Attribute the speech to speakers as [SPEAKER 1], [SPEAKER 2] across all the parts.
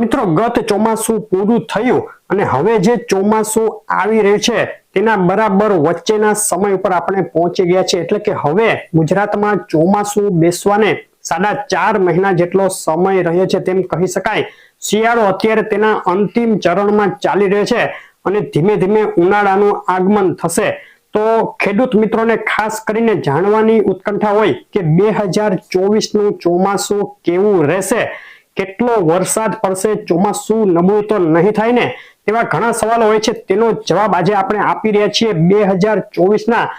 [SPEAKER 1] મિત્રો, ગત ચોમાસું પૂરું થયું અને હવે જે ચોમાસું આવી રહ્યું છે, તેના બરાબર વચ્ચેના સમય ઉપર આપણે પહોંચી ગયા છે એટલે કે હવે ગુજરાતમાં ચોમાસું બેસવાને સાડા ચાર મહિના જેટલો સમય રહ્યો છે તેમ કહી શકાય. શિયાળો અત્યારે તેના અંતિમ ચરણમાં ચાલી રહ્યો છે અને ધીમે ધીમે ઉનાળાનું આગમન થશે. તો ખેડૂત મિત્રોને ખાસ કરીને જાણવાની ઉત્કંઠા હોય કે બે હજાર ચોવીસનું ચોમાસું કેવું રહેશે? કેટલો વરસાદ પડશે, ચોમાસું નબળું તો નહીં થાય ને? તેવા ઘણા સવાલો હોય છે, તેનો જવાબ આજે આપણે આપી રહ્યા છીએ. બે હજાર ચોવીસના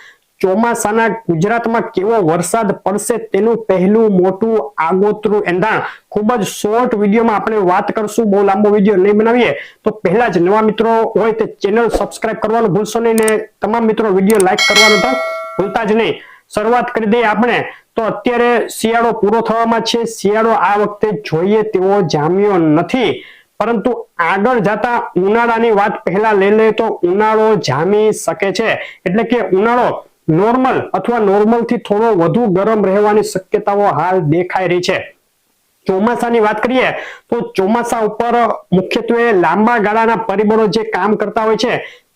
[SPEAKER 1] ચોમાસાના ગુજરાતમાં કેવો વરસાદ પડશે તેનું પહેલું મોટું આગોતરું એંધાણ. ખૂબ જ શોર્ટ વિડીયોમાં આપણે વાત કરશું, બહુ લાંબો વીડિયો નહીં બનાવીએ. તો પહેલા જ નવા મિત્રો હોય તે ચેનલ સબસ્ક્રાઇબ કરવાનું ભૂલશો નહીં ને તમામ મિત્રો વીડિયો લાઈક કરવાનું તો ભૂલતા જ નહીં. શરૂઆત કરી દઈએ આપણે. તો અત્યારે શિયાળો પૂરો થવામાં છે. શિયાળો આ વખતે જોઈએ તેવો જામ્યો નથી. પરંતુ આગળ જતા ઉનાળાની વાત પહેલા લઈ લે તો ઉનાળો જામી શકે છે. એટલે કે ઉનાળો નોર્મલ અથવા નોર્મલથી થોડો વધુ ગરમ રહેવાની શક્યતાઓ હાલ દેખાઈ રહી છે. ચોમાસાની વાત કરીએ તો ચોમાસા ઉપર મુખ્યત્વે લાંબા ગાળાના પરિબળો જે કામ કરતા હોય છે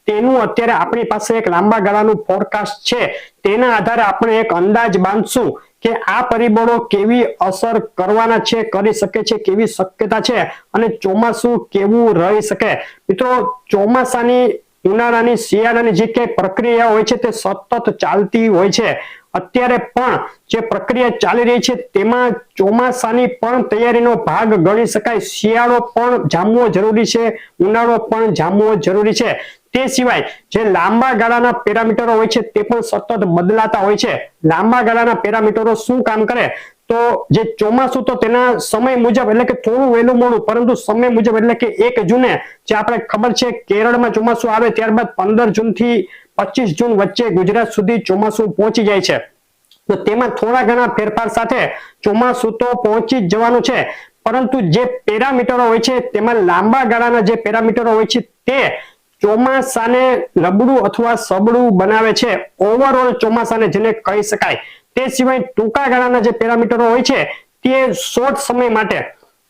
[SPEAKER 1] તેનું અત્યારે આપણી પાસે એક લાંબા ગાળાનું ફોરકાસ્ટ છે. તેના આધારે આપણે એક અંદાજ બાંધશું કે આ પરિબળો કેવી અસર કરવાના છે, કરી શકે છે, કેવી શક્યતા છે અને ચોમાસું કેવું રહી શકે. મિત્રો, ચોમાસાની, ઉનાળાની, શિયાળાની જે કઈ પ્રક્રિયા હોય છે તે સતત ચાલતી હોય છે. અત્યારે પણ જે પ્રક્રિયા ચાલી રહી છે તેમાં ચોમાસાની પણ તૈયારીનો ભાગ ગણી શકાય. શિયાળો પણ જામવો જરૂરી છે, ઉનાળો પણ જામવો જરૂરી છે. તે સિવાય જે લાંબા ગાળાના પેરામીટરો હોય છે તે પણ સતત બદલાતા હોય છે. લાંબા ગાળાના પેરામીટરો શું કામ કરે? તો જે ચોમાસું તો તેના સમય મુજબ એટલે કે થોડું વહેલું મોડું, પરંતુ સમય મુજબ એટલે કે એક જૂને, જે આપણે ખબર છે કેરળમાં ચોમાસું આવે ત્યારબાદ પંદર જૂનથી પચીસ જૂન વચ્ચે ગુજરાત સુધી ચોમાસું પહોંચી જાય છે. તો તેમાં થોડા ઘણા ફેરફાર સાથે ચોમાસું તો પહોંચી જ જવાનું છે, પરંતુ જે પેરામીટરો હોય છે તેમાં લાંબા ગાળાના જે પેરામીટરો હોય છે તે ચોમાસાને રબડું અથવા સબળું બનાવે છે. ઓવરઓલ ચોમાસાને જેને કહી શકાય. તે સિવાય ટૂંકા ગાળાના જે પેરામીટરો હોય છે, તે શોર્ટ સમય માટે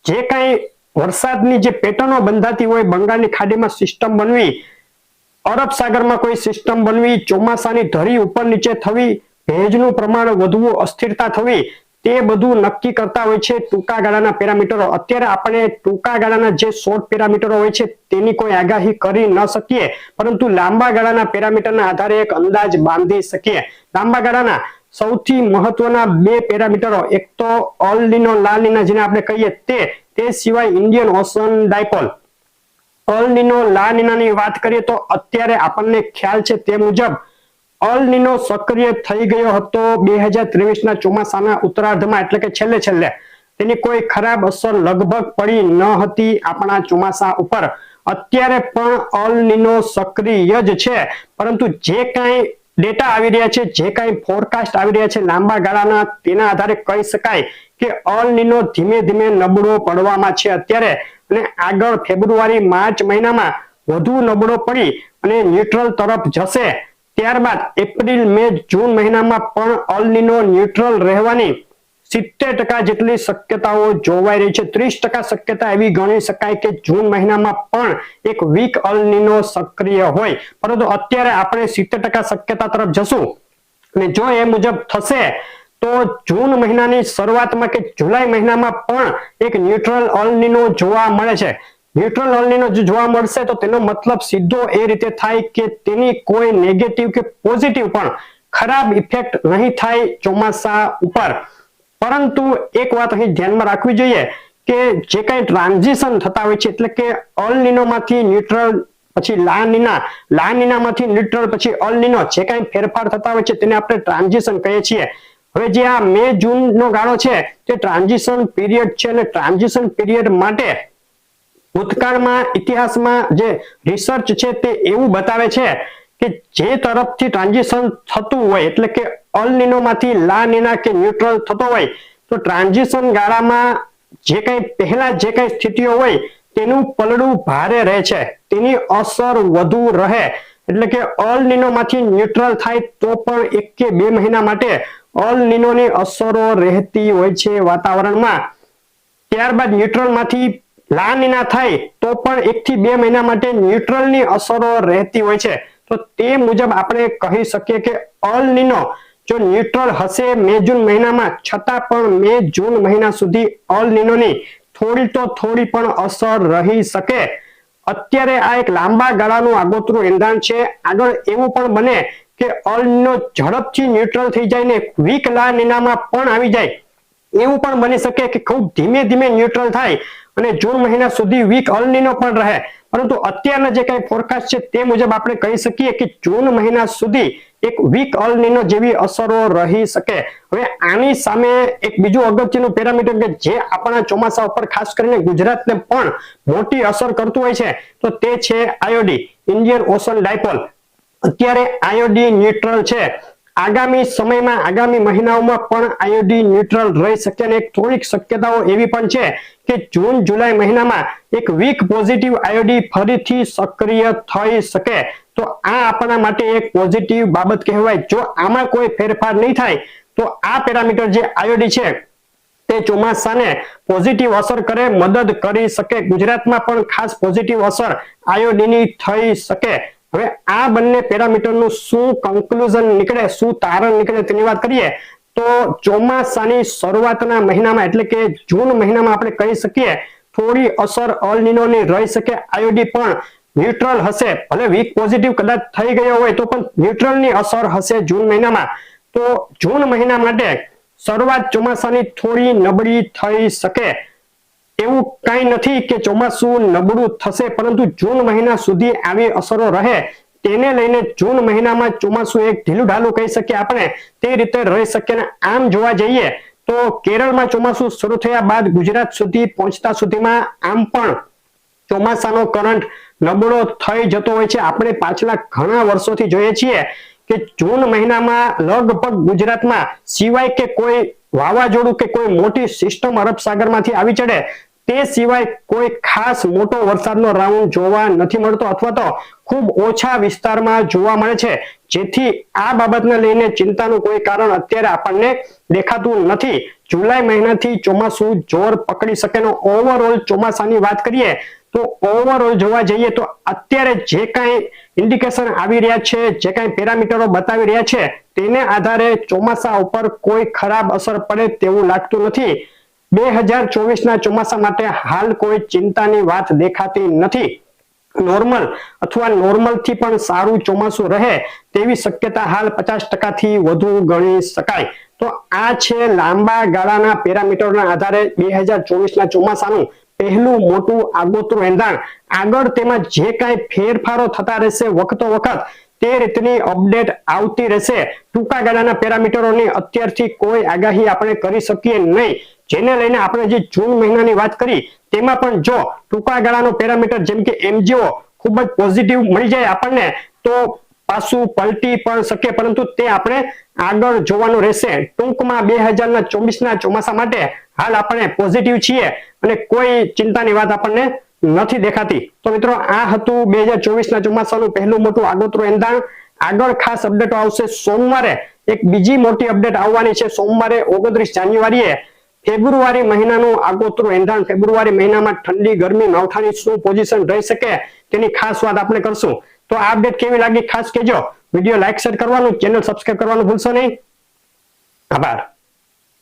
[SPEAKER 1] જે કાંઈ વરસાદની જે પેટર્નો બંધાતી હોય, બંગાળની ખાડીમાં સિસ્ટમ બનવી, અરબ સાગરમાં કોઈ સિસ્ટમ બનવી, ચોમાસાની ધરી ઉપર નીચે થવી, ભેજનું પ્રમાણ વધવું, અસ્થિરતા થવી તે બધું નક્કી કરતા હોય છે ટૂંકા ગાળાના પેરામીટરો. અત્યારે આપણે ટૂંકા ગાળાના જે શોર્ટ પેરામીટરો હોય છે તેની કોઈ આગાહી કરી ન શકીએ, પરંતુ લાંબા ગાળાના પેરામીટરના આધારે એક અંદાજ બાંધી શકીએ. લાંબા ગાળાના સૌથી મહત્વના બે પેરામીટરો, એક તો અલનીનો લાલીના જેને આપણે કહીએ તે તે સિવાય Indian ocean dipole. El Nino લાનીનાની વાત કરીએ તો અત્યારે આપણને ખ્યાલ છે તે મુજબ અલનીનો સક્રિય થઈ ગયો હતો બે હજાર ચોમાસાના ઉત્તરાર્ધમાં, એટલે કે છેલ્લે છેલ્લે. તેની કોઈ ખરાબ અસર લગભગ પડી ન હતી આપણા ચોમાસા ઉપર. અત્યારે પણ અલનીનો સક્રિય જ છે. પરંતુ જે કાંઈ ડેટા આવી રહ્યા છે, જે કાંઈ ફોરકાસ્ટ આવી રહ્યા છે લાંબા ગાળાના, તેના આધારે કહી શકાય કે અલનીનો ધીમે ધીમે નબળો પડવામાં છે અત્યારે. અને આગળ ફેબ્રુઆરી, માર્ચ મહિનામાં વધુ નબળો પડી અને ન્યુટ્રલ તરફ જશે. ત્યારબાદ એપ્રિલ, મે, જૂન મહિનામાં પણ અલનીનો ન્યુટ્રલ રહેવાની સિત્તેર ટકા જેટલી શક્યતાઓ જોવાઈ રહી છે. ત્રીસ ટકા શક્યતા એવી ગણી શકાય કે જૂન મહિનામાં પણ એક વીક અલનીનો સક્રિય હોય. પરંતુ અત્યારે આપણે સિત્તેર ટકા શક્યતા તરફ જશું. અને જો એ મુજબ થશે, તો જૂન મહિનાની શરૂઆતમાં કે જુલાઈ મહિનામાં પણ એક ન્યુટ્રલ અલનીનો જોવા મળે છે. ન્યુટ્રલ અલનીનો જો જોવા મળશે તો તેનો મતલબ સીધો એ રીતે થાય કે તેની કોઈ નેગેટિવ કે પોઝિટિવ પણ ખરાબ ઇફેક્ટ નહીં થાય ચોમાસા ઉપર. પરંતુ એક વાત અહીં ધ્યાનમાં રાખવી જોઈએ કે જે કંઈ ટ્રાન્ઝિશન થતા હોય છે, એટલે કે અલનીનોમાંથી ન્યુટ્રલ, પછી લાનીના લાનીનામાંથી ન્યુટ્રલ, પછી અલનીનો જે કાંઈ ફેરફાર થતા હોય છે તેને આપણે ટ્રાન્ઝિશન કહીએ છીએ. હવે જે આ મે જૂન નો ગાળો છે તે ટ્રાન્ઝિશન પીરિયડ છે અને ટ્રાન્ઝિશન પીરિયડ માટે ભૂતકાળમાં, ઇતિહાસમાં જે રિસર્ચ છે તે એવું બતાવે છે કે જે તરફથી ટ્રાન્ઝિશન થતું હોય, એટલે કે અલનીનોમાંથી લાનીના કે ન્યુટ્રલ થતો હોય, તો ટ્રાન્ઝિશન ગાળામાં જે કંઈ પહેલા જે કંઈ સ્થિતિઓ હોય, તેનું પલડું ભારે રહે છે. તેની અસર વધુ રહે. એટલે કે અલમાંથી ન્યુટ્રલ થાય તો પણ એક કે બે મહિના માટે નીનોની અસરો રહેતી હોય છે વાતાવરણમાં. ત્યારબાદ ન્યુટ્રલ માંથી લાનીના થાય તો પણ એક થી બે મહિના માટે ન્યુટ્રલની અસરો રહેતી હોય છે. તો તે મુજબ આપણે કહી શકીએ કે અલ નીનો જો ન્યુટ્રલ હશે મે જૂન મહિનામાં, છતાં પણ મે જૂન મહિના સુધી અલ નીનોની થોડી તો થોડી પણ અસર રહી શકે. અત્યારે આ એક લાંબા ગાળાનું આગોતરું એંધાણ છે. આગળ એવું પણ બને કે અલ નીનો ઝડપથી ન્યુટ્રલ થઈ જાય ને વીક લા નીનામાં પણ આવી જાય. એવું પણ બની શકે કે ખૂબ ધીમે ધીમે ન્યુટ્રલ થાય. અને જૂન મહિના સુધી વીક અલનીનો પણ રહે. પરંતુ અત્યારના જે કઈ ફોરકાસ્ટ છે તે મુજબ આપણે કહી શકીએ કે જૂન મહિના સુધી એક વીક અલનીનો જેવી અસરો રહી શકે. હવે આની સામે એક બીજું અગત્યનું પેરામીટર કે જે આપણા ચોમાસા ઉપર ખાસ કરીને ગુજરાતને પણ મોટી અસર કરતું હોય છે, તો તે છે આયોડી ઇન્ડિયન ઓશન ડાયપોલ અત્યારે આયોડી ન્યુટ્રલ છે. આગામી સમયમાં, આગામી મહિનાઓમાં પણ આયોડી ન્યુટ્રલ રહી શકે અને થોડીક શક્યતાઓ એવી પણ છે કે જૂન, જુલાઈ મહિનામાં એક વીક પોઝિટિવ આયોડી ફરીથી સક્રિય થઈ શકે. તો આ આપણા માટે એક પોઝિટિવ બાબત કહેવાય. જો આમાં કોઈ ફેરફાર નહીં થાય, તો આ પેરામીટર જે આયોડી છે, તે ચોમાસાને પોઝિટિવ અસર કરે, મદદ કરી શકે. ગુજરાતમાં પણ ખાસ પોઝિટિવ અસર આયોડીની થઈ શકે. હવે આ બંને પેરામીટરનું શું કન્ક્લુઝન નીકળે, શું તારણ નીકળે તેની વાત કરીએ, તો ચોમાસાની શરૂઆતના મહિનામાં, એટલે કે જૂન મહિનામાં આપણે કહી શકીએ, થોડી અસર અલનીનોની રહી શકે આયોડી પણ ન્યુટ્રલ હશે. ભલે વીક પોઝિટિવ કદાચ થઈ ગયો હોય તો પણ ન્યુટ્રલની અસર હશે જૂન મહિનામાં. તો જૂન મહિના માટે શરૂઆત ચોમાસાની થોડી નબળી થઈ શકે. એવું કઈ નથી કે ચોમાસું નબળું થશે, પરંતુ જૂન મહિના સુધી આવી અસરો રહે. તેને લઈને જૂન મહિનામાં ચોમાસું એક ઢીલું ઢાલું કહી શકીએ આપણે. તે રીતે રહી શકીએ આમ જોવા જઈએ તો કેરળમાં ચોમાસું શરૂ થયા બાદ ગુજરાત સુધી પહોંચતા સુધીમાં આમ પણ ચોમાસાનો કરંટ નબળો થઈ જતો હોય છે. આપણે પાછલા ઘણા વર્ષોથી જોઈએ છીએ કે જૂન મહિનામાં લગભગ ગુજરાતમાં સિવાય કે કોઈ વાવાઝોડું કે કોઈ મોટી સિસ્ટમ અરબ સાગરમાંથી આવી ચડે, તે સિવાય કોઈ ખાસ મોટો વરસાદનો રાઉન્ડ જોવા નથી મળતો અથવા તો ખૂબ ઓછા વિસ્તારમાં જોવા મળે છે. જેથી આ બાબતને લઈને ચિંતાનું કોઈ કારણ અત્યારે આપણને દેખાતું નથી. જુલાઈ મહિનાથી ચોમાસું જોર પકડી શકેનો ઓવરઓલ ચોમાસાની વાત કરીએ તો ઓવરઓલ જોવા જઈએ તો અત્યારે જે કાંઈ ઇન્ડિકેશન આવી રહ્યા છે, જે કાંઈ પેરામીટરો બતાવી રહ્યા છે, તેને આધારે ચોમાસા ઉપર કોઈ ખરાબ અસર પડે તેવું લાગતું નથી. બે હજાર ચોમાસા માટે હાલ કોઈ ચિંતાની વાત દેખાતી નથી. નોર્મલ અથવા નોર્મલથી પણ સારું ચોમાસું રહે તેવી શક્યતા હાલ પચાસ ટકાથી વધુ ગણી શકાય. તો આ છે લાંબા ગાળાના પેરામીટરના આધારે બે હજાર ચોવીસના ચોમાસાનું પહેલું મોટું આગોતરું એંધાણ. આગળ તેમાં જે કાંઈ ફેરફારો થતા રહેશે વખતો વખત, તે રીતની અપડેટ આવતી રહેશે. ટૂંકા ગાળાના પેરામીટરોની અત્યારથી કોઈ આગાહી આપણે કરી શકીએ નહીં. જેને લઈને આપણે જે જૂન મહિનાની વાત કરી, તેમાં પણ જો ટૂંકા ગાળાનો પેરામીટર જેમ કે એમજીઓ ખૂબ જ પોઝિટિવ મળી જાય આપણને, તો પાછું પલટી પણ શકે, પરંતુ તે આપણે આગળ જોવાનું રહેશે. ટૂંકમાં બે હજારના ચોવીસના ચોમાસા માટે હાલ આપણે પોઝિટિવ છીએ અને કોઈ ચિંતાની વાત આપણને નથી દેખાતી. તો મિત્રો, આ હતું બે હજાર ચોવીસના ચોમાસાનું પહેલું મોટું આગોતરું એંધાણ. આગળ ખાસ અપડેટો આવશે સોમવારે. એક બીજી મોટી અપડેટ આવવાની છે સોમવારે, ઓગણત્રીસ જાન્યુઆરીએ. ફેબ્રુઆરી મહિનાનું આગોતરું એંધાણ. ફેબ્રુઆરી મહિનામાં ઠંડી, ગરમી માવઠાની શું પોઝિશન રહી શકે તેની ખાસ વાત આપણે કરશું. તો આ અપડેટ કેવી લાગી ખાસ કહેજો. વીડિયો લાઈક શેર કરવાનું ચેનલ સબસ્ક્રાઈબ કરવાનું ભૂલશો નહીં. આભાર.